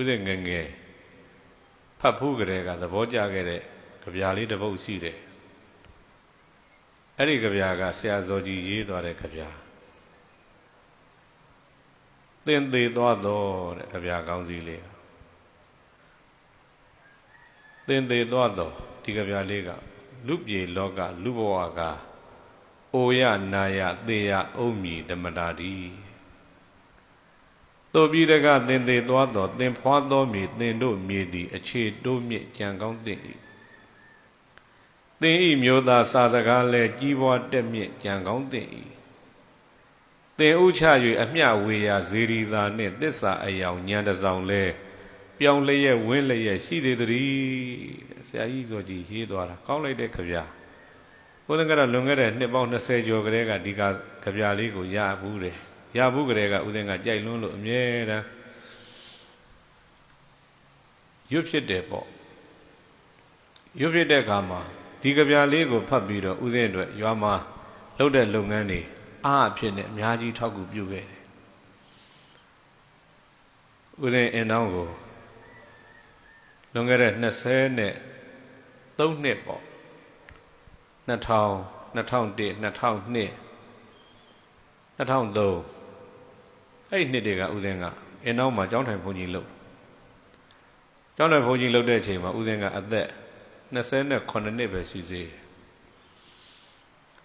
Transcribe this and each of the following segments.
ဥစဉ်ငယ်ငယ်ဖတ်ဖူးကြတဲ့ကသဘောကျခဲ့တဲ့ကြပြာလေးတစ်ပုဒ်ရှိတယ်အဲ့ဒီကြပြာကဆရာဇော်ကြီးရေးသွားတဲ့ကြပြာသင်သေးသွားတော့တဲ့ကြပြာကောင်းစီလေးသင်သေးသွားတော့ဒီကြပြာလေးကလူပြေလောကလူဘဝကအိုရနာယသေယအုံမြီဓမ္မတာတိ တို့ပြည်တကသင်သေးသွားတော့သင်ဖွာသောမြေသင်တို့မြေသည် အခြေတိုးမြင့်ကြံကောင်းသင့်၏သင်ဤမျိုးသားစာစကားလဲကြီးပွားတက်မြင့်ကြံကောင်းသင့်၏သင်ဥချ၍အမျှဝေရာဇေရီသာနှင့် သစ္စာအယောင်ညံတစောင်လဲပြောင်းလျက်ဝင်းလျက်ရှိသေးသည်ဆရာကြီးဆိုကြည်ရေးသွားတာကောင်းလိုက်တဲ့ခဗျာဘုန်းကတော့လွန်ခဲ့တဲ့နှစ်ပေါင်း20ကျော်ကလေးကဒီကခဗျာလေးကိုရဘူးတယ် ရဘူးကလေးကဦးစင်းကကြိုက်လွန်းလို့အမြဲတမ်းရွတ်ဖြစ်တယ်ပေါ့ရွတ်ဖြစ်တဲ့အခါမှာဒီကြပြလေးကိုဖတ်ပြီးတော့ဦးစင်းအတွက်ရွာမှာလုပ်တဲ့လုပ်ငန်းတွေအားအဖြစ်နဲ့အများကြီးထောက်ကူပြုခဲ့တယ်ဦးစင်းအင်တောင်းကိုလွန်ခဲ့တဲ့20နဲ့3နှစ်ပေါ့2000 2001 2002 2003 အဲ့ဒီနှစ်တွေကဦးစင်းကအင်တောင်းမှာကျောင်းထိုင်ဘုန်းကြီးလုပ်ကျောင်းထိုင်ဘုန်းကြီးလုပ်တဲ့အချိန်မှာဦးစင်းကအသက်28နှစ်ပဲရှိသေးတယ်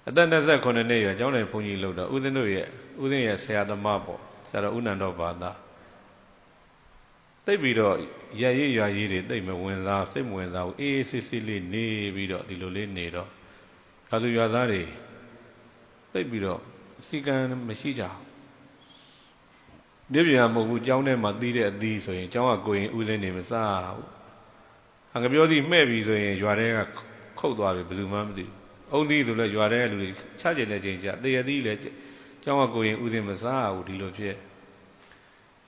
အသက်28နှစ်ရွယ်ကျောင်းထိုင်ဘုန်းကြီးလုပ်တော့ဦးစင်းတို့ရဲ့ဦးစင်းရဲ့ဆရာသမားပေါ့ဆရာတော်ဦးနန္တော်ဘာသာတိတ်ပြီးတော့ရရရွာကြီးတွေတိတ်မဝင်စားစိတ်မဝင်စားဘူးအေးအေးဆေးဆေးလေးနေပြီးတော့ဒီလိုလေးနေတော့ဒါသူရွာသားတွေတိတ်ပြီးတော့စီကံမရှိကြဘူး ဒီပြန်မဟုတ်ဘူးကျောင်းထဲမှာတီးတဲ့အသီးဆိုရင်ကျောင်းကကိုရင်ဦးစင်းနေမစားဘူးအငပြောစီမှဲ့ပြီဆိုရင်ရွာထဲကခုတ်သွားပြီဘယ်သူမှမသိဘူးအုံသီးဆိုလဲရွာထဲကလူတွေချကျင်တဲ့ချိန်ကျတရသီးလဲကျောင်းကကိုရင်ဦးစင်းမစားဘူးဒီလိုဖြစ်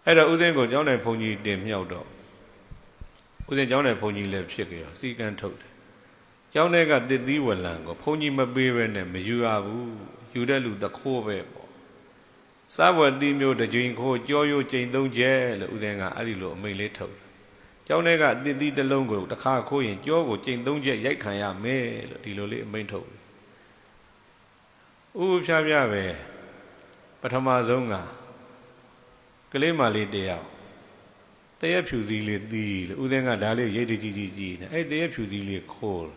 အဲ့တော့ဦးစင်းကိုကျောင်းတိုင်းဘုန်းကြီးတင်မြောက်တော့ဦးစင်းကျောင်းတိုင်းဘုန်းကြီးလည်းဖြစ်ကြရောစီကံထုတ်တယ်ကျောင်းထဲကတစ်သီးဝလံကိုဘုန်းကြီးမပေးဘဲနဲ့မယူရဘူးယူတဲ့လူသခိုးပဲပေါ့ စားဘွယ်တီးမျိုးတစ်ကြိမ်ခိုးကြောရိုးကျိန်သုံးကျဲလို့ဦးစင်းကအဲ့ဒီလိုအမိတ်လေးထုတ်တယ်ကျောင်းထဲကတစ်သီးတစ်လုံးကိုတစ်ခါခိုးရင်ကြောကိုကျိန်သုံးကျက်ရိုက်ခံရမယ်လို့ဒီလိုလေးအမိန့်ထုတ်တယ်ဥဖြားဖြားပဲပထမဆုံးကကလေးမလေးတယောက်တရက်ဖြူစည်းလေးသီးလို့ဦးစင်းကဒါလေးရိတ်တကြီးကြီးကြီးနေအဲ့တရက်ဖြူစည်းလေးခိုး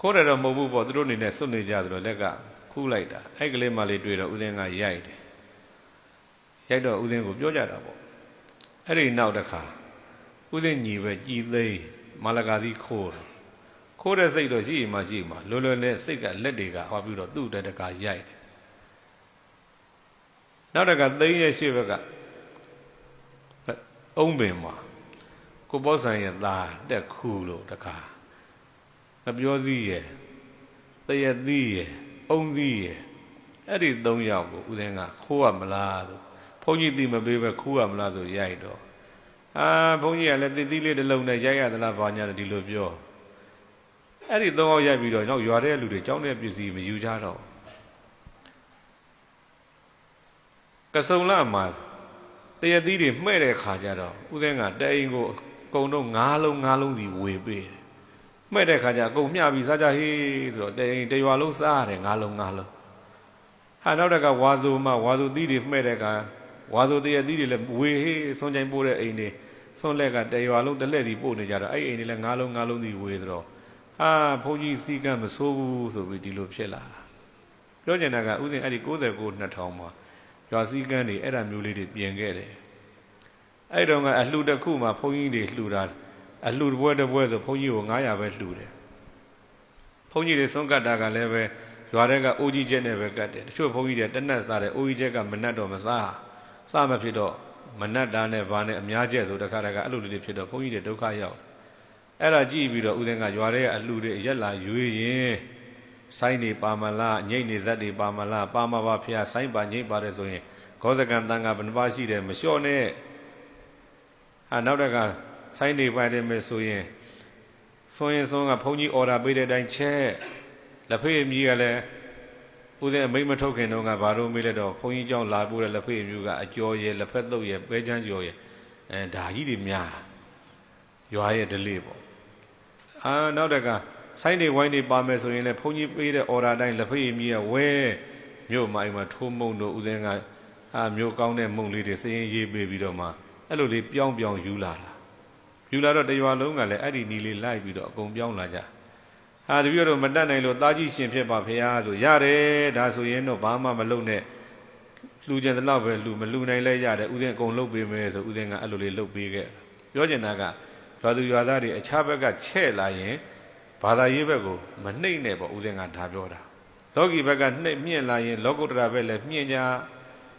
ခိုးတယ်တော့မဟုတ်ဘူးပေါ့သူတို့အနေနဲ့စွန့်နေကြသလိုလက်က ခူးလိုက်တာအဲ့ကလေးမလေးတွေ့တော့ဦးစင်းကရိုက်တယ်ရိုက်တော့ဦးစင်းကိုပြောကြတာပေါ့အဲ့ဒီနောက်တစ်ခါဦးစင်းညီပဲကြည်သိမ်းမာလကာသီခိုးတယ်ခိုးတဲ့စိတ်တော့ရှိမှရှိမှလွယ်လွယ်နဲ့စိတ်ကလက်တွေကဟောပြီးတော့သူ့တက်တကာရိုက်တယ်နောက်တကသိမ်းရဲ့ရှေ့ဘက်ကအုံးပင်မှာကိုပေါ့ဆန်ရဲ့သားတက်ခူလို့တကာငပြောစည်းရဲ့တရသီးရဲ့ အုံးသီးရဲ့အဲ့ဒီ၃ယောက်ကိုဦးစင်းကခိုးရမလားဆိုဘုန်းကြီးတိမပေးပဲခိုးရမလားဆိုရိုက်တော့အာဘုန်းကြီးကလည်းတည်တည်လေးတစ်လုံးနဲ့ရိုက်ရသလားဘာညာဒီလိုပြောအဲ့ဒီသုံးယောက်ရိုက်ပြီးတော့နောက်ရွာတဲ့လူတွေကြောင်းတဲ့ပစ္စည်းမယူကြတော့ကစုံလာမှာတရသီးတွေမှဲ့တဲ့ခါကျတော့ဦးစင်းကတအိမ်ကိုအကုန်တော့၅လုံး၅လုံးစီဝေပေးတယ် မှဲ့တဲ့ခါကျအကုန်မျှပြီးစားကြဟေးဆိုတော့တအိမ်တရွာလုံးစားရတယ်၅လုံး၅လုံးဟာနောက်တကဝါဆိုမှဝါဆိုသီးတွေမှဲ့တဲ့ခါဝါဆိုတရသီးတွေလည်းဝေဟေးဆွန်ချိုင်ပို့တဲ့အိမ်တွေဆွန်လက်ကတရွာလုံးတစ်လက်စီပို့နေကြတော့အဲ့အိမ်တွေလည်း၅လုံး၅လုံးစီဝေဆိုတော့ဟာဘုန်းကြီးစီကံမဆိုးဘူးဆိုပြီးဒီလိုဖြစ်လာတာပြောချင်တာကဥစဉ်အဲ့ဒီ69 2000မှာရွာစည်းကမ်းတွေအဲ့ဒါမျိုးလေးတွေပြင်ခဲ့တယ်အဲ့တော့ကအလှူတစ်ခုမှာဘုန်းကြီးတွေလှူတာ အလှူတစ်ပွဲတစ်ပွဲဆိုဘုန်းကြီးကို900ပဲလှူတယ်ဘုန်းကြီးတွေဆုံးကတ်တာကလည်းပဲရွာတဲ့ကအိုးကြီးချက်နဲ့ပဲကတ်တယ်တချို့ဘုန်းကြီးတွေတနတ်စားတယ်အိုးကြီးချက်ကမနတ်တော့မစားစားမဖြစ်တော့မနတ်တာနဲ့ဘာနဲ့အများကျက်ဆိုတခါတခါအဲ့လိုလေးတွေဖြစ်တော့ဘုန်းကြီးတွေဒုက္ခရောက်အဲ့ဒါကြည့်ပြီးတော့ဦးဇင်းကရွာထဲကအလှူတွေရက်လာရွေးရင်ဆိုင်းနေပါမလားညိတ်နေဇက်တွေပါမလားပါမပါဖះဆိုင်းပါညိတ်ပါတယ်ဆိုရင်ဂောဇကံတန်ကဘယ်နှပါရှိတယ်မလျှော့နဲ့ဟာနောက်တက ဆိုင်းတွေပိုင်တယ်မယ်ဆိုရင်ဆိုရင်ဆုံးကဘုန်းကြီးအော်ဒါပေးတဲ့အတိုင်းချက်လက်ဖေးမြီးကလည်းဦးစင်အမိတ်မထုတ်ခင်တော့ကဘာလို့မေးလဲတော့ဘုန်းကြီးကြောင့်လာပို့တဲ့လက်ဖေးမြူးကအကျော်ရဲ့လက်ဖက်တုပ်ရဲ့ပဲချမ်းကျော်ရဲ့အဲဒါကြီးတွေများရွာရဲ့ဒလေးပေါ့အာနောက်တက်ကဆိုင်တွေဝိုင်းတွေပါမယ်ဆိုရင်လည်းဘုန်းကြီးပေးတဲ့ order တိုင်းလက်ဖေးမြီးကဝဲမြို့မိုင်မှာထိုးမုံတို့ဦးစင်ကအာမြို့ကောင်းတဲ့မုံလေးတွေစရင်ရေးပေးပြီးတော့မှအဲ့လိုလေးပြောင်းပြောင်းယူလာတာ ယူလာတော့တရွာလုံးကလည်းအဲ့ဒီနီလေးလိုက်ပြီးတော့အကုန်ပြောင်းလာကြဟာတပည့်တော်မတတ်နိုင်လို့တာကြီးရှင်ဖြစ်ပါဖရာဆိုရတယ်ဒါဆိုရင်တော့ဘာမှမလုပ်နဲ့လှူကြတဲ့လောက်ပဲလှူမလှူနိုင်လဲရတယ်ဥစဉ်အကုန်လှုပ်ပေးမယ်ဆိုဥစဉ်ကအဲ့လိုလေးလှုပ်ပေးခဲ့ပြောချင်တာကရွာသူရွာသားတွေအခြားဘက်ကချဲ့လာရင်ဘာသာရေးဘက်ကိုမနှိမ့်နဲ့ပေါ့ဥစဉ်ကဒါပြောတာလောကီဘက်ကနှိမ့်မြင့်လာရင်လောကုတ္တရာဘက်လည်းမြင့်ကြ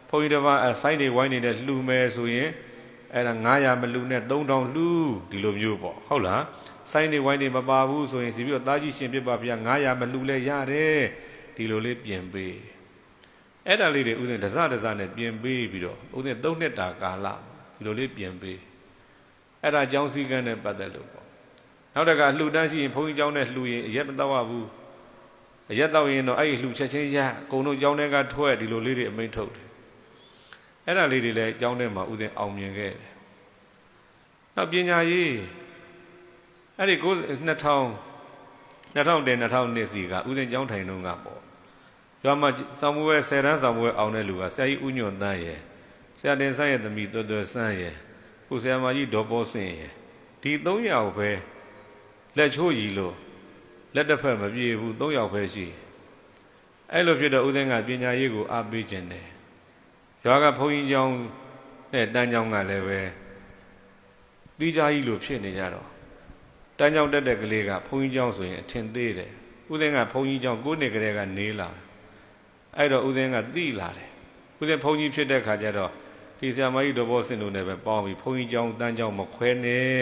ဘုန်းကြီးတစ်ပါးအဆိုင်တွေဝိုင်းနေတဲ့လှူမယ်ဆိုရင် အဲ့ဒါ900မလှူနဲ့3000လှူဒီလိုမျိုးပေါ့ဟုတ်လားဆိုင်တွေဝိုင်းတွေမပါဘူးဆိုရင်စီပြီးတော့တာကြီးရှင်ပြစ်ပါဗျာ900မလှူလဲရတယ်ဒီလိုလေးပြင်ပေးအဲ့ဒါလေးတွေဥစဉ်ဒဇဒဇနဲ့ပြင်ပေးပြီးတော့ဥစဉ်၃နှစ်တာကာလဒီလိုလေးပြင်ပေးအဲ့ဒါကြောင်းစည်းကမ်းနဲ့ပတ်သက်လို့ပေါ့နောက်တကလှူတန်းရှိရင်ဘုန်းကြီးကျောင်းနဲ့လှူရင်အရက်မတော့ရဘူးအရက်တော့ရင်တော့အဲ့ဒီလှူချက်ချင်းရအကုန်လုံးကျောင်းထဲကထွက်ဒီလိုလေးတွေအမိန့်ထုတ်တယ် အဲ့ဒါလေးတွေလည်းကျောင်းထဲမှာဥစဉ်အောင်မြင်ခဲ့တယ်နောက်ပညာရေးအဲ့ဒီကို2000 2000 2000စီကဥစဉ်ကျောင်းထိုင်တုန်းကပေါ့ရွာမှာဆောင်းမွေးဆယ်တန်းဆောင်းမွေးအောင်တဲ့လူကဆရာကြီးဦးညွန့်တန်းရယ်ဆရာတင်ဆန်းရဲ့သမီးတော်တော်ဆန်းရယ်ကိုဆရာမကြီးဒေါ်ပေါ်စင်ရယ်ဒီ၃ယောက်ပဲလက်ချိုးကြီးလို့လက်တစ်ဖက်မပြေဘူး၃ယောက်ပဲရှိအဲ့လိုဖြစ်တော့ဦးသိန်းကပညာရေးကိုအားပေးခြင်းတယ် ရွာကဘုန်းကြီးကျောင်းနဲ့တန်းကျောင်းကလည်းပဲတီးကြကြီးလို့ဖြစ်နေကြတော့တန်းကျောင်းတက်တဲ့ကလေးကဘုန်းကြီးကျောင်းဆိုရင်အထင်သေးတယ်ဦးသိန်းကဘုန်းကြီးကျောင်းကိုးနှစ်ကလေးကနေလာတယ်အဲ့တော့ဦးဇင်းကတိလာတယ်ဦးဇင်းဘုန်းကြီးဖြစ်တဲ့ခါကျတော့ဒီဆရာမကြီးတော်ဘောစင်တို့နဲ့ပဲပေါင်းပြီးဘုန်းကြီးကျောင်းတန်းကျောင်းမခွဲနဲ့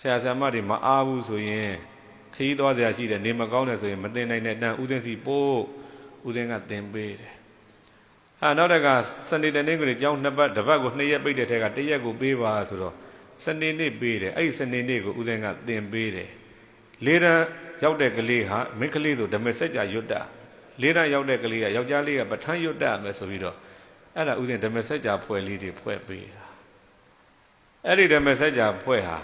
ဆရာဆရာမတွေမအားဘူးဆိုရင်ခရီးသွားစရာရှိတယ်နေမကောင်းတယ်ဆိုရင်မတင်နိုင်တဲ့တန်းဦးဇင်းစီပို့ဦးဇင်းကတင်ပေးတယ် ဟာနောက်တကစနေတနေ့ကလေးကျောင်းနှစ်ပတ်တစ်ပတ်ကိုနှစ်ရက်ပိတ်တဲ့ထက်ကတစ်ရက်ကိုပေးပါဆိုတော့စနေနေ့ပေးတယ်အဲ့ဒီစနေနေ့ကိုဦးဇင်းကတင်ပေးတယ်လေးတန်းရောက်တဲ့ကလေးဟာမိန်းကလေးဆိုဓမ္မစကြာရွတ်တာလေးရရောက်တဲ့ကလေးကယောက်ျားလေးကပဋ္ဌာန်းရွတ်တတ်မယ်ဆိုပြီးတော့အဲ့ဒါဥစဉ်ဓမ္မစကြာဖွဲ့လေးတွေဖွဲ့ပေးတာအဲ့ဒီဓမ္မစကြာဖွဲ့ဟာ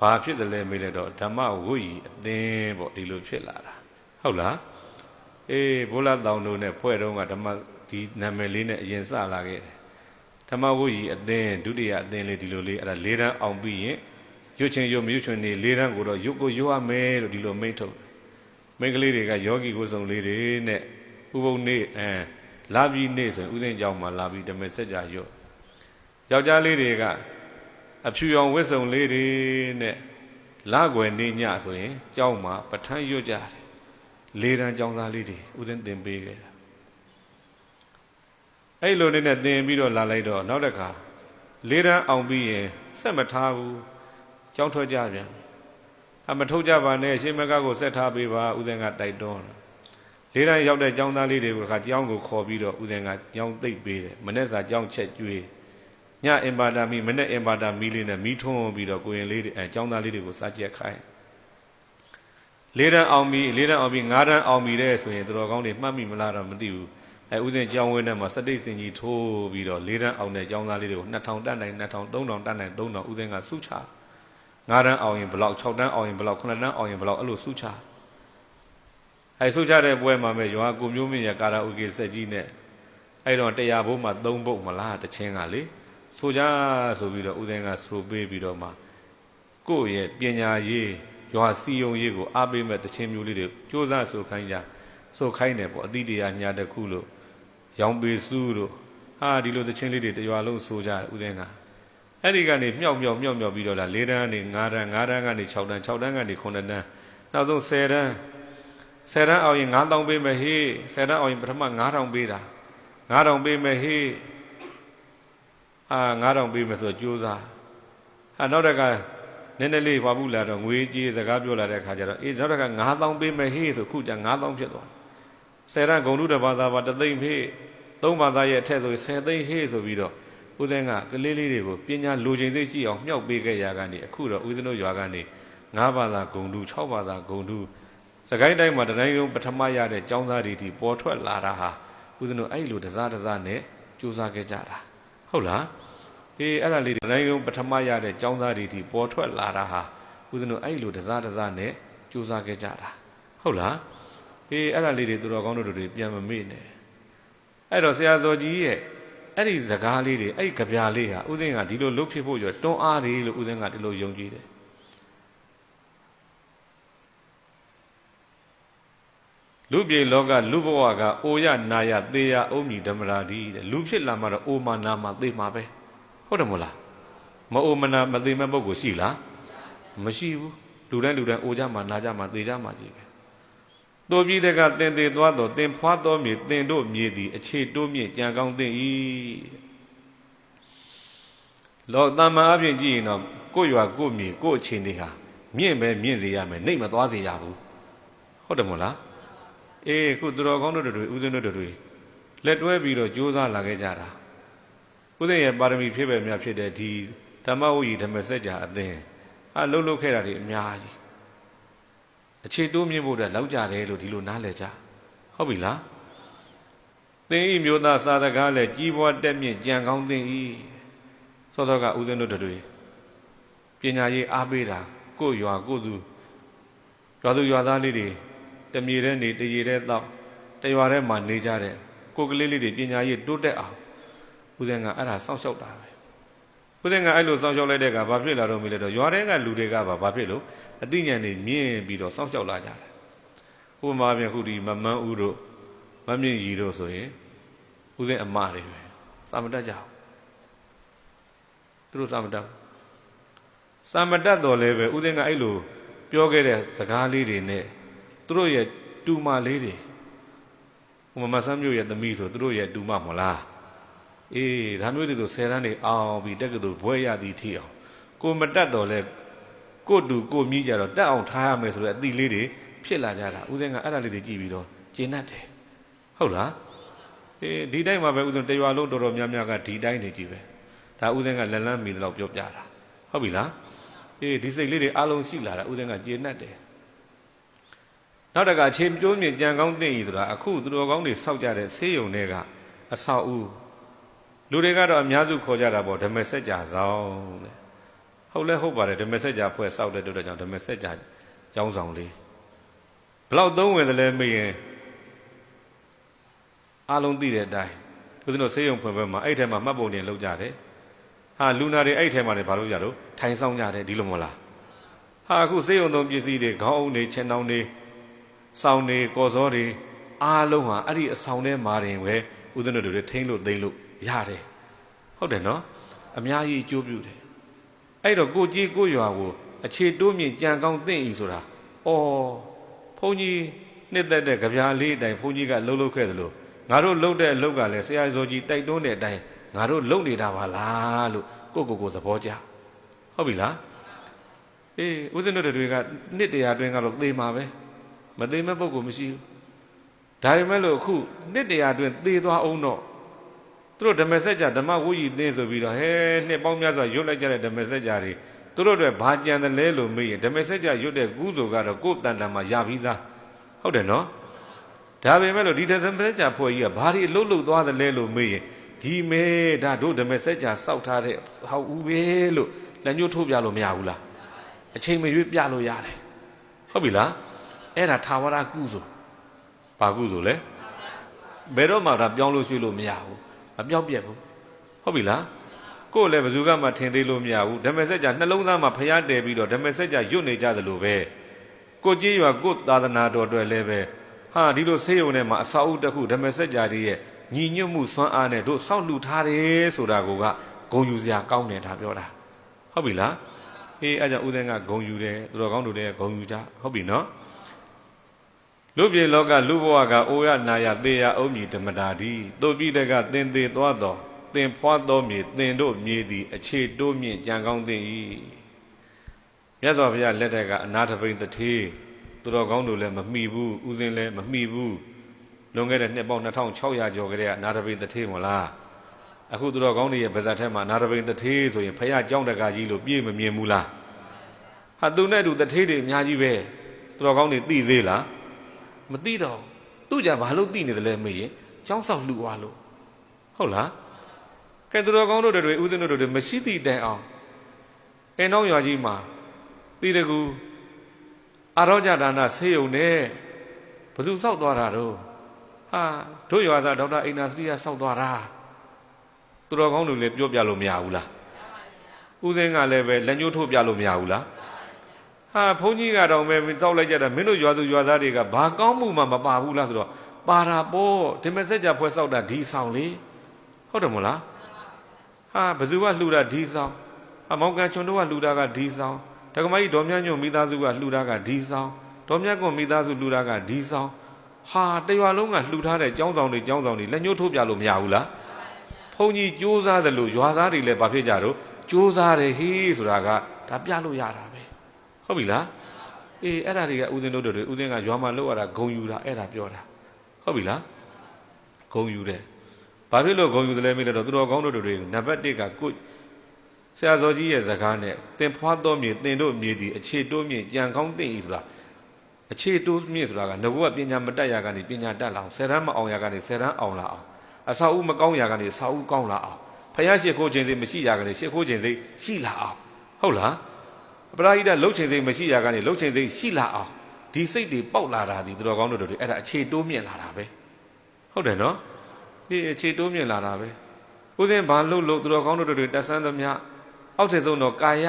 ဘာဖြစ်တယ်လဲမေးလိုက်တော့ဓမ္မဝိယီအသင်းပေါ့ဒီလိုဖြစ်လာတာဟုတ်လားအေးဘုလားတောင်တို့နဲ့ဖွဲ့တော့ကဓမ္မ ဒီနာမည်လေးနဲ့အရင်စလာခဲ့တယ်ဓမ္မဝိယီအသင်းဒုတိယအသင်းလေးဒီလိုလေးအဲ့ဒါလေးတန်းအောင်ပြီးရင်ရွတ်ချင်ရွတ်မရွတ်ချင်နေလေးတန်းကိုတော့ရွတ်ကိုရွတ်ရမယ်လို့ဒီလိုမိန့်ထုတ်တယ်မိန်းကလေးတွေကယောဂီကိုယ်ဆောင်လေးတွေနဲ့ဥပုံနေ့အဲလာပြီးနေ့ဆိုရင်ဥစဉ်ကြောင်းမှာလာပြီးဓမ္မစကြာရွတ်ယောက်ျားလေးတွေကအဖြူရောင်ဝတ်စုံလေးတွေနဲ့လာွယ်နေညဆိုရင်ကြောင်းမှာပဋ္ဌာန်းရွတ်ကြတယ်လေးတန်းကြောင်းသားလေးတွေဥစဉ်သင်ပေးခဲ့တာ အဲ့လိုနေနဲ့သင်ပြီးတော့လာလိုက်တော့နောက်တစ်ခါလေးတန်းအောင်ပြီးရင်စက်မထားဘူးကြောင်းထွက်ကြပြန်အမထုတ်ကြပါနဲ့ရှင်မကကိုဆက်ထားပေးပါဥစဉ်ကတိုက်တွန်းလေးတိုင်းရောက်တဲ့ចောင်းသားလေးတွေကိုခါကျောင်းကိုခေါ်ပြီးတော့ဥစဉ်ကကျောင်းသိပ်ပေးတယ်မနေ့စာကျောင်းချက်ကျွေးညအင်ပါတာမီမနေ့အင်ပါတာမီလေးနဲ့မီးထွန်းပြီးတော့ကိုရင်လေးတွေအဲចောင်းသားလေးတွေကိုစားကြက်ခိုင်းလေးတန်းအောင်ပြီလေးတန်းအောင်ပြီငါးတန်းအောင်ပြီတဲ့ဆိုရင်တော်ကောင်းတွေမှတ်မိမလားတော့မသိဘူး အဲဥစဉ်ကျောင်းဝင်းထဲမှာစတိတ်စင်ကြီးထိုးပြီးတော့လေးတန်းအောင်တဲ့ចောင်းသားလေးတွေကို2000တက်နိုင်2000 3000တက်နိုင်3000ဥစဉ်ကစုချ9တန်းအောင်ရင်ဘလောက်6တန်းအောင်ရင်ဘလောက်9တန်းအောင်ရင်ဘလောက်အဲ့လိုစုချအဲစုချတဲ့ပွဲမှာပဲရွာကိုမျိုးမင်းရကာရာအိုကေဆက်ကြီးနဲ့အဲ့တော့တရားဘုံမှာ3ဘုတ်မလားတချင်းကလေဆိုကြဆိုပြီးတော့ဦးဇင်းကဆိုပေးပြီးတော့မှကိုယ့်ရဲ့ပညာရေးရွာစီယုံရေးကိုအားပေးမဲ့တချင်းမျိုးလေးတွေစူးစမ်းဆိုခိုင်းကြဆိုခိုင်းတယ်ပေါ့အတိတရားညာတစ်ခုလို့ ရောင်ပေစုတို့ဟာဒီလိုတချင်းလေးတွေတရွာလုံးဆိုကြတယ်ဦးဇင်းကအဲ့ဒီကနေမြောက်မြောက်မြောက်မြောက်ပြီးတော့လာ၄တန်းကနေ၅တန်း၅တန်းကနေ6တန်း6တန်းကနေ9တန်းနောက်ဆုံး10တန်း10တန်းအောင်ရင်9000ပေးမယ်ဟေး10တန်းအောင်ရင်ပထမ9000ပေးတာ9000ပေးမယ်ဟေးအာ9000ပေးမယ်ဆိုတော့ကြိုးစားဟာနောက်တက်ကနည်းနည်းလေးဘာဘူးလာတော့ငွေကြေးစကားပြောလာတဲ့အခါကျတော့အေးနောက်တက်က9000ပေးမယ်ဟေးဆိုခုကျ9000ဖြစ်သွား10တန်းဂုံတုတဘာသာပါတသိမ့်ဖေး သုံးဘာသာရဲ့အထက်ဆိုရင်10သိမ့်ဟေးဆိုပြီးတော့ဦးဇင်းကကလေးလေးတွေကိုပညာလိုချင်သိရှိအောင်မြှောက်ပေးခဲ့ရကနေအခုတော့ဦးဇင်းတို့ရွာကနေ၅ဘာသာဂုံတူ၆ဘာသာဂုံတူစကိုင်းတိုင်းမှာတတိုင်းလုံးပထမရတဲ့ចောင်းသားတွေဒီပေါ်ထွက်လာတာဟာဦးဇင်းတို့အဲ့လိုတစားတစားနဲ့စူးစမ်းခဲ့ကြတာဟုတ်လားအေးအဲ့ဒါလေးတွေနိုင်လုံးပထမရတဲ့ចောင်းသားတွေဒီပေါ်ထွက်လာတာဟာဦးဇင်းတို့အဲ့လိုတစားတစားနဲ့စူးစမ်းခဲ့ကြတာဟုတ်လားအေးအဲ့ဒါလေးတွေသူတော်ကောင်းတို့တွေပြန်မမေ့နဲ့ အဲ့တော့ဆရာဇော်ကြီးရဲ့အဲ့ဒီစကားလေးတွေအဲ့ဒီကြပြလေးဟာဦးဇင်းကဒီလိုလုတ်ဖြစ်ဖို့ရတွန်းအားတယ်လို့ဦးဇင်းကဒီလိုယုံကြည်တယ်လူပြေလောကလူဘဝကအိုရနာရသေရအုံးမြီဓမ္မရာဒီတဲ့လူဖြစ်လာမှတော့အိုမာနာမှာသေမှာပဲဟုတ်တယ်မို့လားမအိုမနာမသေမဲ့ပုဂ္ဂိုလ်ရှိလားမရှိဘူးလူတိုင်းလူတိုင်းအိုကြမှာနာကြမှာသေကြမှာကြီးပဲ တို့ပြည်တဲ့ကတင်သေးသွားတော့တင်ဖွားတော်မြေတင်တို့မြေသည်အခြေတိုးမြင့်ကြံကောင်းတင်၏လောတမ္မာအပြင်ကြည့်ရင်တော့ကိုယ့်ရွာကိုယ့်မြေကိုယ့်အခြေအနေဟာမြင့်ပဲမြင့်စေရမယ်နှိမ့်မသွားစေရဘူးဟုတ်တယ်မို့လားအေးခုသူတော်ကောင်းတို့တွေဦးဇင်းတို့တွေလက်တွဲပြီးတော့ကြိုးစားလာခဲ့ကြတာဦးဇင်းရဲ့ပါရမီဖြစ်ပဲများဖြစ်တဲ့ဒီဓမ္မဝိဓမ္မစကြာအသင်းအလှုပ်လှုပ်ခဲ့တာတွေအများကြီး အခြေတိုးမြင့်ဖို့အတွက်လောက်ကြတယ်လို့ဒီလိုနားလည်ကြဟုတ်ပြီလားသင်ဤမျိုးသားစာတကားလည်းကြီးပွားတက်မြင့်ကြံကောင်းသင်ဤသောတော်ကဦးဇင်းတို့တွေပညာရေးအားပေးတာကိုယ့်ရွာကိုယ့်သူရွာသူရွာသားလေးတွေတမြေတဲ့နေတရေတဲ့တော့တရွာထဲမှာနေကြတဲ့ကိုယ်ကလေးလေးတွေပညာရေးတိုးတက်အောင်ဦးဇင်းကအဲ့ဒါစောင့်ရှောက်တာပဲဦးဇင်းကအဲ့လိုစောင့်ရှောက်လိုက်တဲ့ကဘာဖြစ်လာတော့မလဲတော့ရွာထဲကလူတွေကဘာဘာဖြစ်လို့ အသိဉာဏ်တွေမြင့်ပြီးတော့စောင့်ရှောက်လာကြတယ်ဥပမာပြန်ခုဒီမမန်းဦးတို့မမြင့်ရီတို့ဆိုရင်ဦးဇင်းအမတွေပဲစာမတတ်ကြဘူးသူတို့စာမတတ်ဘူးစာမတတ်တော်လည်းပဲဦးဇင်းကအဲ့လိုပြောခဲ့တဲ့စကားလေးတွေနဲ့သူတို့ရဲ့တူမလေးတွေဥမမဆန်းမျိုးရဲ့သမီးဆိုသူတို့ရဲ့တူမမလားအေးဒါမျိုးတွေဆိုဆယ်တန်းတွေအောင်ပြီးတက်ကတူဘွဲရသည်ထီအောင်ကိုမတက်တော့လဲ ကိုတူကိုမြည်ကြတော့တက်အောင်ထားရမယ်ဆိုတဲ့အသီလေးတွေဖြစ်လာကြတာဦးစင်းကအဲ့ဒါလေးတွေကြည့်ပြီးတော့ကျဉ်တ်တယ်ဟုတ်လားအေးဒီတိုင်းမှာပဲဦးစင်းတရွာလုံးတော်တော်များများကဒီတိုင်းနေကြည့်ပဲဒါဦးစင်းကလက်လန်းမီတော့ပြောပြတာဟုတ်ပြီလားအေးဒီစိတ်လေးတွေအလုံးရှိလာတာဦးစင်းကကျဉ်တ်တယ်နောက်တကချိန်ပြိုးမြင့်ကြံကောင်းသိဤဆိုတာအခုသူတော်ကောင်းတွေစောက်ကြတဲ့ဆေးရုံတွေကအဆောက်အဦလူတွေကတော့အများစုခေါ်ကြတာပေါ့ဓမ္မစကြာဆောင်တဲ့ ဟုတ်လဲဟုတ်ပါတယ်ဓမ္မစကြာဖွဲ့စောက်တဲ့တို့တော့ကြောင့်ဓမ္မစကြာကျောင်းဆောင်လေးဘလောက်သုံးဝင်တယ်လဲမေးရင်အားလုံးသိတဲ့အတိုင်းဦးဇင်းတို့ဆေးရုံဖွင့်ပွဲမှာအဲ့ထဲမှာမှတ်ပုံတင်လုပ်ကြတယ်ဟာလူနာတွေအဲ့ထဲမှာလည်းဘာလို့ကြတော့ထိုင်ဆောင်ကြတယ်ဒီလိုမဟုတ်လားဟာအခုဆေးရုံသုံးပစ္စည်းတွေခေါင်းအုပ်တွေခြေနှောင်းတွေစောင်းတွေကော်စောတွေအားလုံးဟာအဲ့ဒီအဆောင်ထဲမှာတင်ပဲဦးဇင်းတို့တွေထိမ့်လို့သိမ့်လို့ရတယ်ဟုတ်တယ်နော်အများကြီးအကျိုးပြုတယ် အဲ့တော့ကိုကြီးကိုရွာကိုအခြေတိုးမြင့်ကြံကောင်းသိမ့်ဤဆိုတာအော်ဘုန်းကြီးနှစ်သက်တဲ့ကြပြားလေးအတိုင်းဘုန်းကြီးကလှုပ်လှုပ်ခဲ့သလိုငါတို့လှုပ်တဲ့အလုပ်ကလည်းဆရာဇော်ကြီးတိုက်တွန်းတဲ့အတိုင်းငါတို့လှုပ်နေတာပါလားလို့ကိုကိုကိုသဘောကျဟုတ်ပြီလားအေးဦးဇင်းတို့တွေကနှစ်တရာအတွင်းကတော့သေမှာပဲမသေမဲ့ပုံကမရှိဘူးဒါပေမဲ့လို့အခုနှစ်တရာအတွင်းသေသွားအောင်တော့ သူတို့ဓမ္မစကြာဓမ္မဝိယီသင်းဆိုပြီးတော့ဟဲနှစ်ပေါင်းများစွာရွတ်လိုက်ကြတဲ့ဓမ္မစကြာတွေသူတို့တွေဘာကြံတယ်လဲလို့မေးရင်ဓမ္မစကြာရွတ်တဲ့ကုသိုလ်ကတော့ကိုယ်တန်တန်မှာရပြီးသားဟုတ်တယ်နော်ဒါပေမဲ့လို့ဒီဓမ္မစကြာဖွဲ့ကြီးကဘာတွေလှုပ်လှုပ်သွားတယ်လဲလို့မေးရင်ဒီမဲဒါတို့ဓမ္မစကြာစောက်ထားတဲ့ဟောက်ဦးပဲလို့လက်ညှိုးထိုးပြလို့မရဘူးလားအချိန်မရွေးပြလို့ရတယ်ဟုတ်ပြီလားအဲ့ဒါထာဝရကုသိုလ်ဘာကုသိုလ်လဲဘယ်တော့မှဒါပြောင်းလို့ရွှေ့လို့မရဘူး မပြောင်းပြက်ဘူးဟုတ်ပြီလားကိုယ်လည်းဘယ်သူကမှထင်သေးလို့မရဘူးဓမ္မစကြာနှလုံးသားမှာဖျားတယ်ပြီးတော့ဓမ္မစကြာရွတ်နေကြသလိုပဲကိုကြီးရွာကိုသာသနာတော်အတွက်လည်းပဲဟာဒီလိုဆေးရုံထဲမှာအစာအုပ်တစ်ခုဓမ္မစကြာတွေရဲ့ညီညွတ်မှုစွမ်းအားနဲ့တို့စောင့်လှူထားတယ်ဆိုတာကိုကဂုံယူစရာကောင်းတယ်ဒါပြောတာဟုတ်ပြီလားအေးအဲ့ကြောင့်ဦးဇင်းကဂုံယူတယ်သူတော်ကောင်းတို့လည်းဂုံယူကြဟုတ်ပြီနော် လူပြေလောကလူဘဝကအိုရနာယသေယအုံးမြည်ဓမ္မတာဒီတို့ပြည်တကသင်သေးသွားတော်သင်ဖွားတော်မြေသင်တို့မြေသည် အခြေတိုးမြင့်ကြံကောင်းသင်၏မြတ်စွာဘုရားလက်ထက်ကအနာထပိန်တထေးသူတော်ကောင်းတို့လည်းမမိဘူးဥစဉ်လည်းမမိဘူးလွန်ခဲ့တဲ့နှစ်ပေါင်း2600ကျော်ကလေးကအနာထပိန်တထေးမလားအခုသူတော်ကောင်းတွေရဲ့ဗဇတ်ထဲမှာအနာထပိန်တထေးဆိုရင်ဖခင်ကြောင်းတကာကြီးလို့ပြည့်မမြင်ဘူးလားဟာသူနဲ့တူတထေးတွေအများကြီးပဲသူတော်ကောင်းတွေသိသေးလား မသိတော့သူ့ကြဘာလို့သိနေတယ်လဲမေးရင်ကျောင်းဆောင်လူသွားလို့ဟုတ်လားကဲသူတော်ကောင်းတို့တွေဥစဉ်တို့တွေမရှိသည့်တိုင်အောင်အဲနောက်ရွာကြီးမှာတိတကူအာရောကြဒါနဆေးုံနဲ့ဘယ်သူစောက်သွားတာတော့ဟာတို့ရွာသားဒေါက်တာအိန္ဒာစရိယစောက်သွားတာသူတော်ကောင်းတို့လည်းပြောပြလို့မရဘူးလားဥစဉ်ကလည်းပဲလက်ညှိုးထိုးပြလို့မရဘူးလား ဟာဘုန်းကြီးကတော့ပဲတောက်လိုက်ကြတာမင်းတို့ရွာသူရွာသားတွေကဘာကောင်းမှုမှမပါဘူးလားဆိုတော့ပါတာပေါ့ဒီမစက်ကြဖွဲစောက်တာဒီဆောင်လေဟုတ်တယ်မို့လားဟာဘယ်သူကလှူတာဒီဆောင်အမောင်ကန်ချွန်တို့ကလှူတာကဒီဆောင်တက္ကမကြီးဒေါ်မြညွန့်မိသားစုကလှူတာကဒီဆောင်ဒေါ်မြကွန်မိသားစုလှူတာကဒီဆောင်ဟာတရွာလုံးကလှူထားတဲ့ចောင်းဆောင်တွေចောင်းဆောင်တွေလက်ညှိုးထိုးပြလို့မရဘူးလားဘုန်းကြီးကြိုးစားတယ်လို့ရွာသားတွေလည်းဘာဖြစ်ကြတော့ကြိုးစားတယ်ဟေးဆိုတာကဒါပြလို့ရတာပဲ ဟုတ်ပြီလားအေးအဲ့ဒါတွေကဦးဇင်းတို့တွေဦးဇင်းကရွာမှာလောက်ရတာဂုံယူတာအဲ့ဒါပြောတာဟုတ်ပြီလားဂုံယူတယ်ဘာဖြစ်လို့ဂုံယူသလဲမေးတော့သူတော်ကောင်းတို့တွေနံပါတ်1ကကိုဆရာတော်ကြီးရဲ့ဇကားနဲ့တင်ဖွားတော်မြေတင်တို့မြေဒီအခြေတိုးမြေကြံကောင်းတင်ဤဆိုတာအခြေတိုးမြေဆိုတာကငဘုကပညာမတက်ရကနေပညာတက်လာအောင်ဆယ်တန်းမအောင်ရကနေဆယ်တန်းအောင်လာအောင်အစာဦးမကောင်းရကနေစာဦးကောင်းလာအောင်ဖယားရှိခိုးခြင်းစိတ်မရှိရကနေရှိခိုးခြင်းစိတ်ရှိလာအောင်ဟုတ်လား ပရာဟိတလှုပ်ခြင်းစိတ်မရှိရကနေလှုပ်ခြင်းစိတ်ရှိလာအောင်ဒီစိတ်တွေပေါက်လာတာဒီသူတော်ကောင်းတို့တွေအဲ့ဒါအခြေတိုးမြင့်လာတာပဲဟုတ်တယ်နော်ဒီအခြေတိုးမြင့်လာတာပဲဦးစင်းဘာလို့လို့သူတော်ကောင်းတို့တွေတက်ဆန်းသမျှအောက်ထည်ဆုံးတော့ကာယ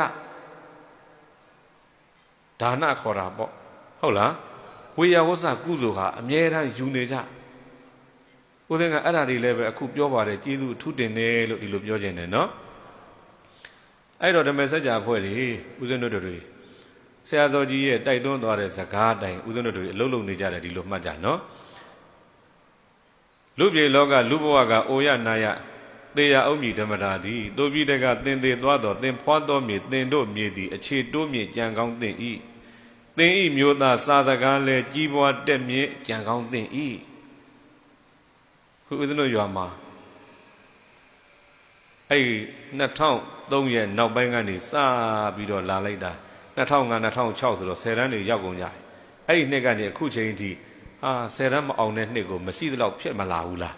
ဒါနခေါ်တာပေါ့ဟုတ်လားဝေယဝဆကုသိုလ်ဟာအမြဲတမ်းယူနေကြဦးစင်းကအဲ့ဒါတွေလည်းပဲအခုပြောပါတယ်ကျေးဇူးအထူးတင်တယ်လို့ဒီလိုပြောခြင်းတယ်နော် အဲ့တော့ဓမ္မစကြာအဖွဲ့တွေဦးစင်းတို့တွေဆရာတော်ကြီးရဲ့တိုက်တွန်းသွားတဲ့စကားတိုင်ဦးဇင်းတို့တွေအလုံးလုံးနေကြတယ်ဒီလိုမှတ်ကြနော်လူပြေလောကလူဘဝကအိုရနာယသေယအုံမြည်ဓမ္မတာသည်တို့ပြီးတကသင်သေးသွားတော်သင်ဖွားတော်မြေသင်တို့မြေသည်အခြေတိုးမြေကြံကောင်းသင်ဤသင်ဤမျိုးသားစာစကားလဲကြီးပွားတက်မြင့်ကြံကောင်းသင်ဤခုဦးဇင်းတို့ရွာမှာအဲ့ 2003ရဲ့နောက်ပိုင်းကနေစပြီးတော့လာလိုက်တာ2005 2006ဆိုတော့10တန်းတွေရောက်ကုန်ကြတယ်အဲ့ဒီနှစ်ကနေအခုချိန်ထိဟာ10တန်းမအောင်တဲ့နှစ်ကိုမရှိသလောက်ဖြစ်မလာဘူးလား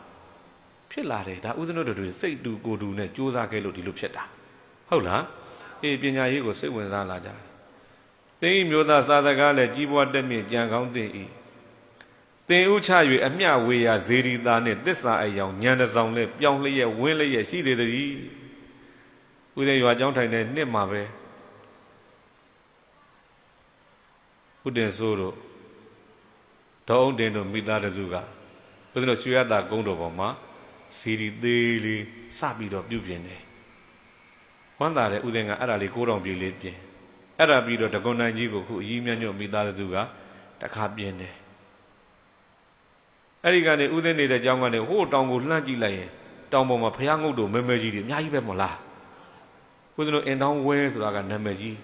ဖြစ်လာတယ်ဒါဥစဉ်တို့တွေစိတ်တူကိုယ်တူနဲ့စူးစမ်းခဲ့လို့ဒီလိုဖြစ်တာဟုတ်လားအေးပညာရေးကိုစိတ်ဝင်စားလာကြတယ်တင်းဤမျိုးသားစာသကားလည်းကြီးပွားတက်မြင့်ကြံကောင်းသိ၏တင်ဥချ၍အမျှဝေရာဇေရီသားနှင့်တစ္ဆာအယောင်ညံတဆောင်လဲပြောင်းလျက်ဝင်းလျက်ရှိသေးသည် ဥစဉ်ရွာကျောင်းထိုင်တဲ့နှစ်မှာပဲဥတင်စိုးတို့ဒေါအောင်တင်တို့မိသားတစုကဥစဉ်တို့ရွှေရတာကုန်းတော်ပေါ်မှာစီရီသေးလေးစပြီးတော့ပြုပြင်တယ်ဝမ်းသာတဲ့ဥစဉ်ကအဲ့ဒါလေးကိုးတော်ပြေလေးပြင်အဲ့ဒါပြီးတော့တကွန်နိုင်ကြီးကိုခုအကြီးမြတ်ညွတ်မိသားစုကတခါပြင်တယ်အဲ့ဒီကနေဥစဉ်နေတဲ့ကြောင်းကနေဟိုးတောင်ကိုလှမ်းကြည့်လိုက်ရင်တောင်ပေါ်မှာဖျားငုတ်တို့မဲမဲကြီးတွေအများကြီးပဲမလား ဥစဉ်တို့အင်တောင်းဝဲဆိုတာကနာမည်ကြီး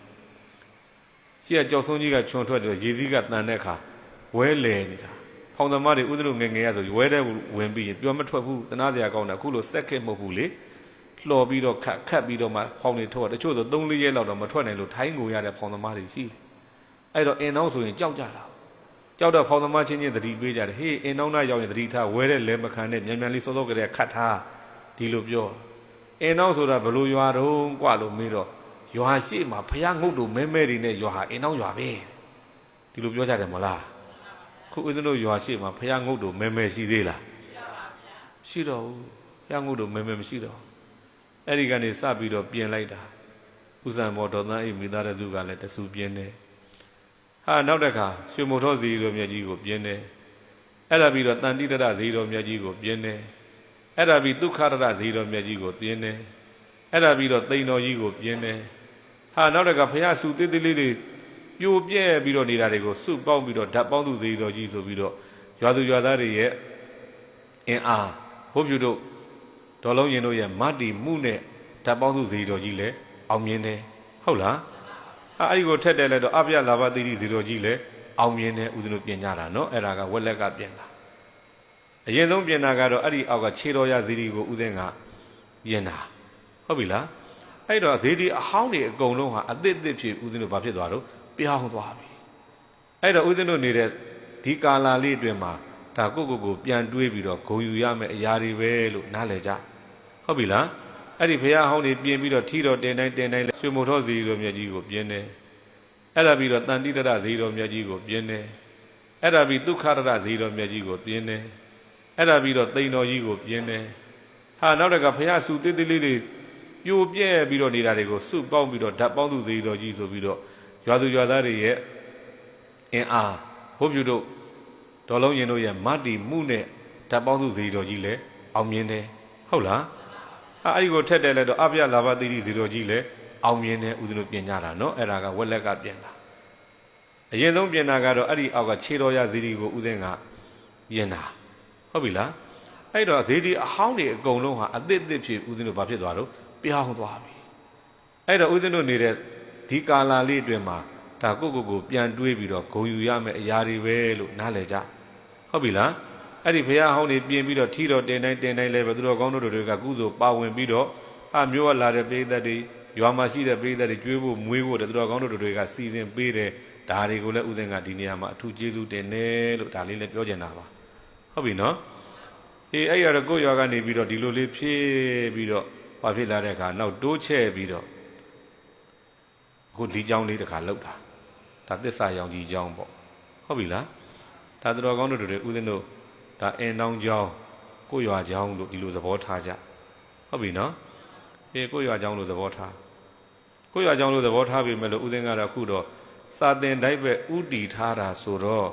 ရှိရကြောက်ဆုံးကြီးကခြုံထွက်တယ်ရေစည်းကတန်တဲ့အခါဝဲလဲနေတာဖောင်သမားတွေဥဒလို့ငငယ်ရဆိုဝဲတဲ့ဝင်ပြီးရင်ပြောမထွက်ဘူးတနာစရာကောင်းတယ်အခုလိုစက်ခက်မဟုတ်ဘူးလေလှော်ပြီးတော့ခတ်ခတ်ပြီးတော့မှဖောင်တွေထွက်တချို့ဆို3 4ရက်လောက်တော့မထွက်နိုင်လို့ထိုင်းကိုရတဲ့ဖောင်သမားတွေရှိတယ်အဲ့တော့အင်နောက်ဆိုရင်ကြောက်ကြတာကြောက်တော့ဖောင်သမားချင်းချင်းသတိပေးကြတယ်ဟေးအင်နောက်နာရောက်ရင်သတိထားဝဲတဲ့လဲမခံနဲ့မြန်မြန်လေးစောစောကလေးခတ်ထားဒီလိုပြော အင်နောက်ဆိုတာဘလို့ရွာတုံးกว่าလို့မေးတော့ရွာရှိမှာဖះငုတ်တို့မဲမဲတွေနဲ့ရွာဟာအင်းအောင်ရွာပဲဒီလိုပြောကြတယ်မလားခုဦးဇင်းတို့ရွာရှိမှာဖះငုတ်တို့မဲမဲရှိသေးလားရှိတော့ဘူးဖះငုတ်တို့မဲမဲမရှိတော့အဲ့ဒီကနေစပြီးတော့ပြင်လိုက်တာဥဇံဘောဒေါသန်အိမိသားတစုကလည်းတဆူပြင်းတယ်ဟာနောက်တစ်ခါရွှေမုံထောဇီတော်မြတ်ကြီးကိုပြင်းတယ်အဲ့ဒါပြီးတော့တန်တိတရဇီတော်မြတ်ကြီးကိုပြင်းတယ် အဲ့ဒါပြီးဒုက္ခရဇီတော်မြတ်ကြီးကိုပြင်းတယ်အဲ့ဒါပြီးတော့တိန်တော်ကြီးကိုပြင်းတယ်ဟာနောက်တကဖះစုတေးသေးလေးတွေပြိုပြဲပြီးတော့နေတာတွေကိုစုပေါင်းပြီးတော့ဓာတ်ပေါင်းသူဇေတော်ကြီးဆိုပြီးတော့ရွာသူရွာသားတွေရဲ့အင်အားဘုဖြူတို့ဒေါ်လုံးရင်တို့ရဲ့မတ်တီမှုနဲ့ဓာတ်ပေါင်းသူဇေတော်ကြီးလည်းအောင်မြင်တယ်ဟုတ်လားဟာအဲ့ဒီကိုထက်တယ်လဲတော့အပြလာဘတိတိဇေတော်ကြီးလည်းအောင်မြင်တယ်ဦးဇင်းတို့ပြင်ကြတာနော်အဲ့ဒါကဝက်လက်ကပြင်တာ အရင်ဆုံးပြင်တာကတော့အဲ့ဒီအောက်ကခြေတော်ရဇီရီကိုဦးဇင်းကပြင်တာဟုတ်ပြီလားအဲ့တော့ဇေဒီအဟောင်းတွေအကုန်လုံးဟာအသစ်အသစ်ဖြစ်ဦးဇင်းတို့ဘာဖြစ်သွားတော့ပြောင်းသွားပြီအဲ့တော့ဦးဇင်းတို့နေတဲ့ဒီကာလာလေးအတွင်းမှာဒါကိုကိုကိုပြန်တွေးပြီးတော့ဂုံယူရမယ်အရာတွေပဲလို့နားလည်ကြဟုတ်ပြီလားအဲ့ဒီဘုရားဟောင်းတွေပြင်ပြီးတော့ထီတော်တင်တိုင်းတင်တိုင်းလဲရွှေမိုထောဇီတော်မြတ်ကြီးကိုပြင်တယ်အဲ့ဒါပြီးတော့တန်တိတရဇီတော်မြတ်ကြီးကိုပြင်တယ်အဲ့ဒါပြီးဒုက္ခရတဇီတော်မြတ်ကြီးကိုပြင်တယ် အဲ့ဒါပြီးတော့သိန်တော်ကြီးကိုပြင်တယ်ဟာနောက်တကဘုရားစုတိတိလေးလေးပြိုပြဲပြီးတော့နေတာတွေကိုစုပေါင်းပြီးတော့ဓာတ်ပေါင်းသူဇီတော်ကြီးဆိုပြီးတော့ရွာသူရွာသားတွေရဲ့အင်အားဘုပြုတို့ဒေါ်လုံးရင်တို့ရဲ့မတ္တိမှုနဲ့ဓာတ်ပေါင်းသူဇီတော်ကြီးလည်းအောင်မြင်တယ်ဟုတ်လားအဲ့ဒီကိုထက်တယ်လဲတော့အပြလာဘတိတိဇီတော်ကြီးလဲအောင်မြင်တဲ့ဥစဉ်လို့ပြင်ကြတာနော်အဲ့ဒါကဝက်လက်ကပြင်တာအရင်ဆုံးပြင်တာကတော့အဲ့ဒီအောက်ကခြေတော်ရဇီဒီကိုဥစဉ်ကပြင်တာ ဟုတ်ပြီလားအဲ့တော့ဇီဒီအဟောင်းတွေအကုန်လုံးဟာအသစ်အသစ်ဖြစ်ဥစဉ်လို့ဘာဖြစ်သွားတော့ပြောင်းသွားပြီအဲ့တော့ဥစဉ်တို့နေတဲ့ဒီကာလာလေးအတွင်းမှာဒါကိုကိုကိုပြန်တွေးပြီးတော့ဂုံယူရမယ့်အရာတွေပဲလို့နားလည်ကြဟုတ်ပြီလားအဲ့ဒီဘုရားဟောင်းနေပြင်ပြီးတော့ထီတော်တင်တိုင်းတင်တိုင်းလဲပဲသူတော်ကောင်းတို့တွေကကုသိုလ်ပါဝင်ပြီးတော့အမျိုးကလာတဲ့ပိဋကတ်တွေရွာမှာရှိတဲ့ပိဋကတ်တွေကျွေးဖို့မွေးဖို့တဲ့သူတော်ကောင်းတို့တွေကစီစဉ်ပေးတယ်ဒါတွေကိုလည်းဥစဉ်ကဒီနေရာမှာအထူးကျေးဇူးတင်တယ်လို့ဒါလေးလည်းပြောချင်တာပါ ဟုတ်ပြီနော်အေးအဲ့ရတော့ကိုယ့်ရွာကနေပြီးတော့ဒီလိုလေးဖြည့်ပြီးတော့ဘာဖြစ်လာတဲ့အခါနောက်တိုးချဲ့ပြီးတော့အခုဒီကြောင်းလေးတစ်ခါလောက်တာဒါသစ္စာရောင်ကြီးကြောင်းပေါ့ဟုတ်ပြီလားဒါသူတော်ကောင်းတို့တွေဥစဉ်တို့ဒါအင်းတောင်းကြောင်းကိုရွာကြောင်းလို့ဒီလိုသဘောထားကြဟုတ်ပြီနော်အေးကိုရွာကြောင်းလို့သဘောထားကိုရွာကြောင်းလို့သဘောထားပြီမဲ့လို့ဦးစင်းကတော့အခုတော့စာတင်တိုက်ပဲဥတီထားတာဆိုတော့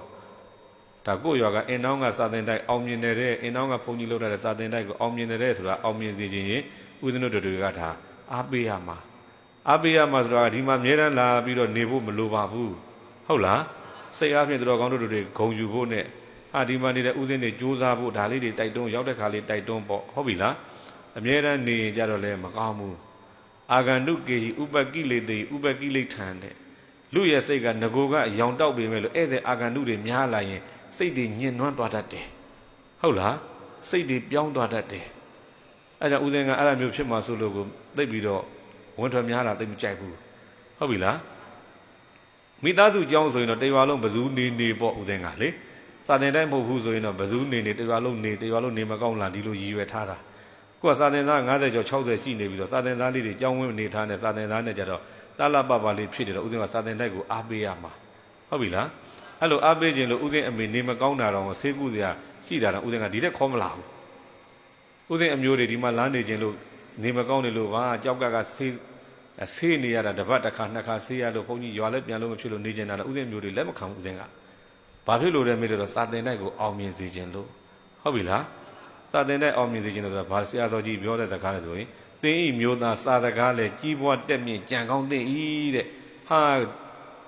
ဒါကိုရွာကအင်းတောင်းကစာတင်တိုက်အောင်မြင်တဲ့အင်းတောင်းကဘုံကြီးလောက်တဲ့စာတင်တိုက်ကိုအောင်မြင်တဲ့ဆိုတာအောင်မြင်စေခြင်းရင်ဦးစင်းတို့တွေကဒါအားပေးရမှာအားပေးရမှာဆိုတော့ဒီမှာအများရန်လာပြီးတော့နေဖို့မလိုပါဘူးဟုတ်လားစိတ်အားဖြင့်သူတော်ကောင်းတို့တွေဂုံယူဖို့နဲ့အာဒီမှာနေတဲ့ဥစဉ်တွေစူးစမ်းဖို့ဒါလေးတွေတိုက်တွန်းရောက်တဲ့ခါလေးတိုက်တွန်းပေါ့ဟုတ်ပြီလားအမြဲတမ်းနေရင်ကြတော့လည်းမကောင်းဘူးအာဂန္တုကေဟိဥပကိလေတေဥပကိလေထံတဲ့လူရဲ့စိတ်ကငကိုကအယောင်တောက်ပေမဲ့လို့ဧည့်သည်အာဂန္တုတွေများလာရင် စိတ်တွေညှဉ်းနှွမ်းသွားတတ်တယ်ဟုတ်လားစိတ်တွေပြောင်းသွားတတ်တယ်အဲကြောင့်ဥစဉ်ကအဲ့လိုမျိုးဖြစ်မှဆိုလို့ကိုသိပ်ပြီးတော့ဝန်ထွက်များတာသိပ်မကြိုက်ဘူးဟုတ်ပြီလားမိသားစုကြောင်းဆိုရင်တော့တေရွာလုံးဘဇူးနေနေပေါ့ဥစဉ်ကလေစာသင်တိုင်းမဟုတ်ဘူးဆိုရင်တော့ဘယ်သူနေနေတရွာလုံးနေတရွာလုံးနေမကောင်းလားဒီလိုရည်ရွယ်ထားတာကိုကစာသင်သား90ကျော်60ရှိနေပြီးတော့စာသင်သားလေးတွေကြောင်းဝင်းနေထားနေစာသင်သားနဲ့ကြတော့လှလှပပလေးဖြစ်တယ်တော့ဥစဉ်ကစာသင်တိုက်ကိုအားပေးရမှာဟုတ်ပြီလား အဲ့လိုအားပေးခြင်းလို့ဥစဉ်အမေနေမကောင်းတာတော့ဆေးကုစရာရှိတာတော့ဥစဉ်ကဒီတက်ခေါ်မလာဘူးဥစဉ်အမျိုးတွေဒီမှာလမ်းနေခြင်းလို့နေမကောင်းနေလို့ပါကြောက်ကကဆေးဆေးနေရတာတစ်ပတ်တစ်ခါနှစ်ခါဆေးရလို့ဘုန်းကြီးရွာလည်းပြန်လို့မဖြစ်လို့နေကြတာတော့ဥစဉ်မျိုးတွေလက်မခံဘူးဥစဉ်ကဘာဖြစ်လို့လဲမေးလို့စာသင်တိုက်ကိုအောင်မြင်စေခြင်းလို့ဟုတ်ပြီလားစာသင်တိုက်အောင်မြင်စေခြင်းလို့ဆိုတာဘာဆရာတော်ကြီးပြောတဲ့စကားလဲဆိုရင်သင်ဤမျိုးသားစာစကားလဲကြီးပွားတက်မြင့်ကြံကောင်းသင်ဤတဲ့ဟာ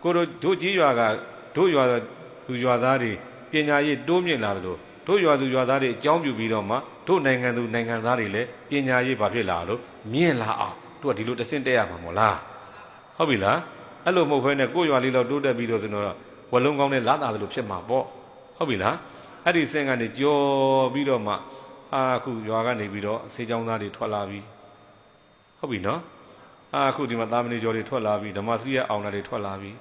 ကိုတို့တို့ကြီးရွာက တို့ရွာသူရွာသားတွေပညာရေးတိုးမြင့်လာသလိုတို့ရွာသူရွာသားတွေအကြောင်းပြုပြီးတော့မှတို့နိုင်ငံသူနိုင်ငံသားတွေလည်းပညာရေးဘာဖြစ်လာလို့မြင့်လာအောင်တို့ကဒီလိုတဆင့်တက်ရမှာမို့လားဟုတ်ပြီလားအဲ့လိုမဟုတ်ဘဲနဲ့ကိုယ့်ရွာလေးတော့တိုးတက်ပြီးတော့ဆိုတော့ဝလုံးကောင်းနဲ့လာတာလို့ဖြစ်မှာပေါ့ဟုတ်ပြီလားအဲ့ဒီစင်ကနေကြော်ပြီးတော့မှအာအခုရွာကနေပြီးတော့ဆေးချောင်းသားတွေထွက်လာပြီဟုတ်ပြီနော်အာအခုဒီမှာသာမဏေကျော်တွေထွက်လာပြီဓမ္မစရိယအောင်တာတွေထွက်လာပြီ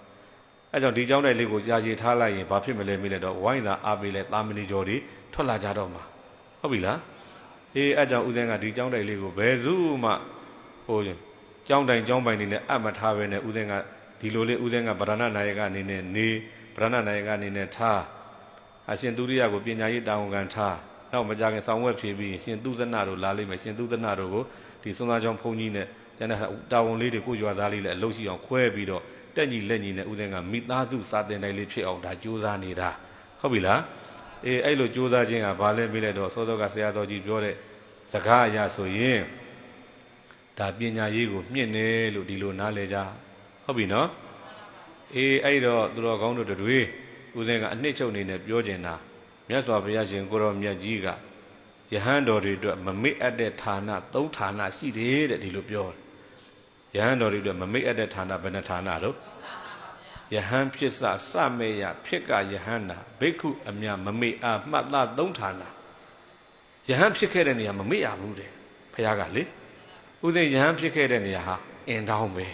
အဲကြောင့်ဒီကြောင်းတိုက်လေးကိုကြာရှည်ထားလိုက်ရင်ဘာဖြစ်မလဲမေးလိုက်တော့ဝိုင်းသာအားပေးလဲတာမဏိကျော်တွေထွက်လာကြတော့မှာဟုတ်ပြီလားအေးအဲကြောင့်ဦးဇင်းကဒီကြောင်းတိုက်လေးကိုဘယ်သူမှဟိုကြောင်းတိုင်ကြောင်းပိုင်နေနဲ့အပ်မထားပဲနဲ့ဦးဇင်းကဒီလိုလေးဦးဇင်းကဗရဏနာယကအနေနဲ့နေဗရဏနာယကအနေနဲ့ထားအရှင်သူရိယကိုပညာရေးတာဝန်ခံထားနောက်မကြခင်ဆောင်းဝက်ဖြေပြီးရှင်သူဇနတို့လာလိမ့်မယ်ရှင်သူဇနတို့ကိုဒီစွမ်းသားကြောင့်ဘုန်းကြီးနဲ့ကျန်တဲ့တာဝန်လေးတွေကိုရွာသားလေးလည်းအလုပ်ရှိအောင်ခွဲပြီးတော့ တက်ညီလက်ညီနဲ့ဦးဇင်းကမိသားစုစာတင်တိုင်းလေးဖြစ်အောင်ဒါကြိုးစားနေတာဟုတ်ပြီလားအေးအဲ့လိုကြိုးစားခြင်းကဘာလဲမေးလိုက်တော့စောစောကဆရာတော်ကြီးပြောတဲ့စကားအရာဆိုရင်ဒါပညာရေးကိုမြင့်တယ်လို့ဒီလိုနားလဲကြဟုတ်ပြီနော်အေးအဲ့တော့သူတော်ကောင်းတို့တွေဦးဇင်းကအနှစ်ချုပ်နေနဲ့ပြောကျင်တာမြတ်စွာဘုရားရှင်ကိုရောမြတ်ကြီးကယဟန်တော်တွေအတွက်မမေ့အပ်တဲ့ဌာနသုံးဌာနရှိတယ်တဲ့ဒီလိုပြောတယ် ယဟန်တော်တွေအတွက်မမေ့အပ်တဲ့ဌာနဘယ်နှဌာနတော့ယဟန်ဖြစ်စစမေယဖြစ်ကယဟန်နာဘိက္ခုအမြမမေ့အားမှတ်သားသုံးဌာနယဟန်ဖြစ်ခဲ့တဲ့နေရာမမေ့ရဘူးတဲ့ဘုရားကလေဦးဇင်းယဟန်ဖြစ်ခဲ့တဲ့နေရာဟာအင်တောင်းပဲ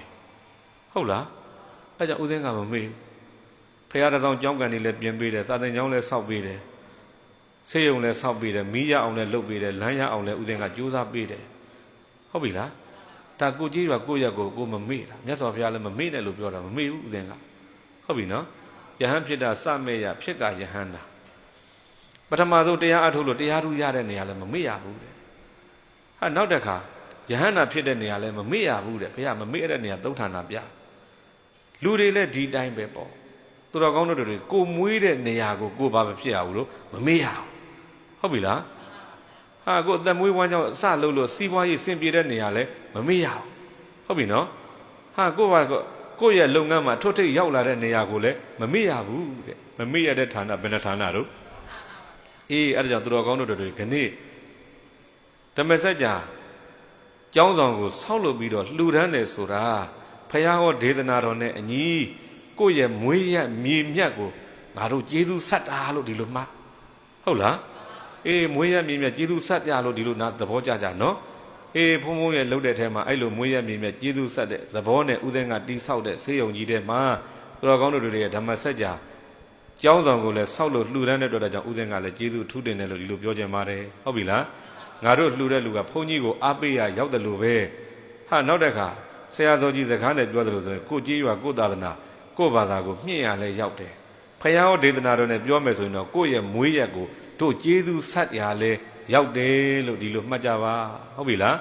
ဟုတ်လားအဲကြောင့်ဦးသိန်းကမမေ့ဖရာတဆောင်ကြောင်းကန်နေလည်းပြင်ပေးတယ်စာသင်ကျောင်းလည်းဆောက်ပေးတယ်ဆေးရုံလည်းဆောက်ပေးတယ်မီးရအောင်လည်းလုပ်ပေးတယ်လမ်းရအောင်လည်းဦးသိန်းကကြိုးစားပေးတယ်ဟဟုတ်ပြီလား ဒါကိုကြီးရွာကိုရက်ကိုကိုမမေ့တာမြတ်စွာဘုရားလည်းမမေ့နဲ့လို့ပြောတာမမေ့ဘူးဦးဇင်းကဟုတ်ပြီနော်ယဟန်ဖြစ်တာစမဲ့ရဖြစ်ကယဟန်တာပထမဆုံးတရားအထုတ်လို့တရားထူးရတဲ့နေရာလည်းမမေ့ရဘူးတဲ့ဟာနောက်တစ်ခါယဟန်နာဖြစ်တဲ့နေရာလည်းမမေ့ရဘူးတဲ့ဘုရားမမေ့တဲ့နေရာသုဋ္ဌာနာပြလူတွေလည်းဒီတိုင်းပဲပေါ့သူတော်ကောင်းတို့တွေကိုမွေးတဲ့နေရာကိုကိုဘာမဖြစ်ရဘူးလို့မမေ့ရဘူးဟုတ်ပြီလား ဟာကိုအသက်မွေးဝမ်းကြောင်းအစလုပ်လို့စီးပွားရေးစင်ပြေတဲ့နေရာလဲမမေ့ရဘူးဟုတ်ပြီနော်ဟာကိုကကိုယ့်ရဲ့လုပ်ငန်းမှာထွတ်ထိပ်ရောက်လာတဲ့နေရာကိုလည်းမမေ့ရဘူးတဲ့မမေ့ရတဲ့ဌာနဘယ်နှဌာနတို့အေးအဲ့ဒါကြောင့်သူတော်ကောင်းတို့တွေခဏိဓမ္မစကြာကျောင်းဆောင်ကိုဆောက်လုပ်ပြီးတော့လှူဒန်းတယ်ဆိုတာဖယားဟောဒေသနာတော်နဲ့အညီကိုယ့်ရဲ့မွေးရမြေမြတ်ကိုငါတို့ကျေးဇူးဆက်တာလို့ဒီလိုမှတ်ဟုတ်လား အေးမွေးရမြင်းမြတ်ကျေးဇူးဆက်ပြလို့ဒီလိုနာသဘောကြကြနော်အေးဖုံဖုံရဲ့လှုပ်တဲ့ထဲမှာအဲ့လိုမွေးရမြင်းမြတ်ကျေးဇူးဆက်တဲ့သဘောနဲ့ဥဒင်းကတိဆောက်တဲ့ဆေးရုံကြီးထဲမှာသူတော်ကောင်းတို့တွေရဲ့ဓမ္မစကြာကျောင်းဆောင်ကိုလည်းဆောက်လို့လှူဒန်းတဲ့အတွက်ကြောင့်ဥဒင်းကလည်းကျေးဇူးထူးတင်တယ်လို့ဒီလိုပြောကြပါတယ်ဟုတ်ပြီလားငါတို့လှူတဲ့လူကဘုန်းကြီးကိုအားပေးရရောက်တယ်လို့ပဲဟာနောက်တစ်ခါဆရာတော်ကြီးစကားနဲ့ပြောတယ်လို့ဆိုရင်ကိုကြီးရွာကိုသာသနာကိုဘာသာကိုမြင့်ရလဲရောက်တယ်ဖယားဟောဒေသနာတော်နဲ့ပြောမယ်ဆိုရင်တော့ကိုယ့်ရဲ့မွေးရက်ကို တို့ကျေးဇူးဆက်ရာလဲရောက်တယ်လို့ဒီလိုမှတ်ကြပါဟုတ်ပြီလား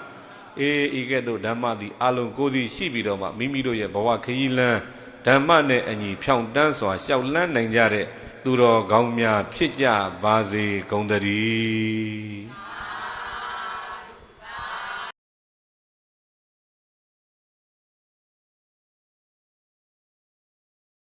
အေးဤကဲ့သို့ဓမ္မသည်အလုံးကိုယ်စီရှိပြီးတော့မှမိမိတို့ရဲ့ဘဝခရီးလမ်းဓမ္မနဲ့အညီဖြောင့်တန်းစွာရှောက်လန်းနိုင်ကြတဲ့သူတော်ကောင်းများဖြစ်ကြပါစေကုန်သတည်း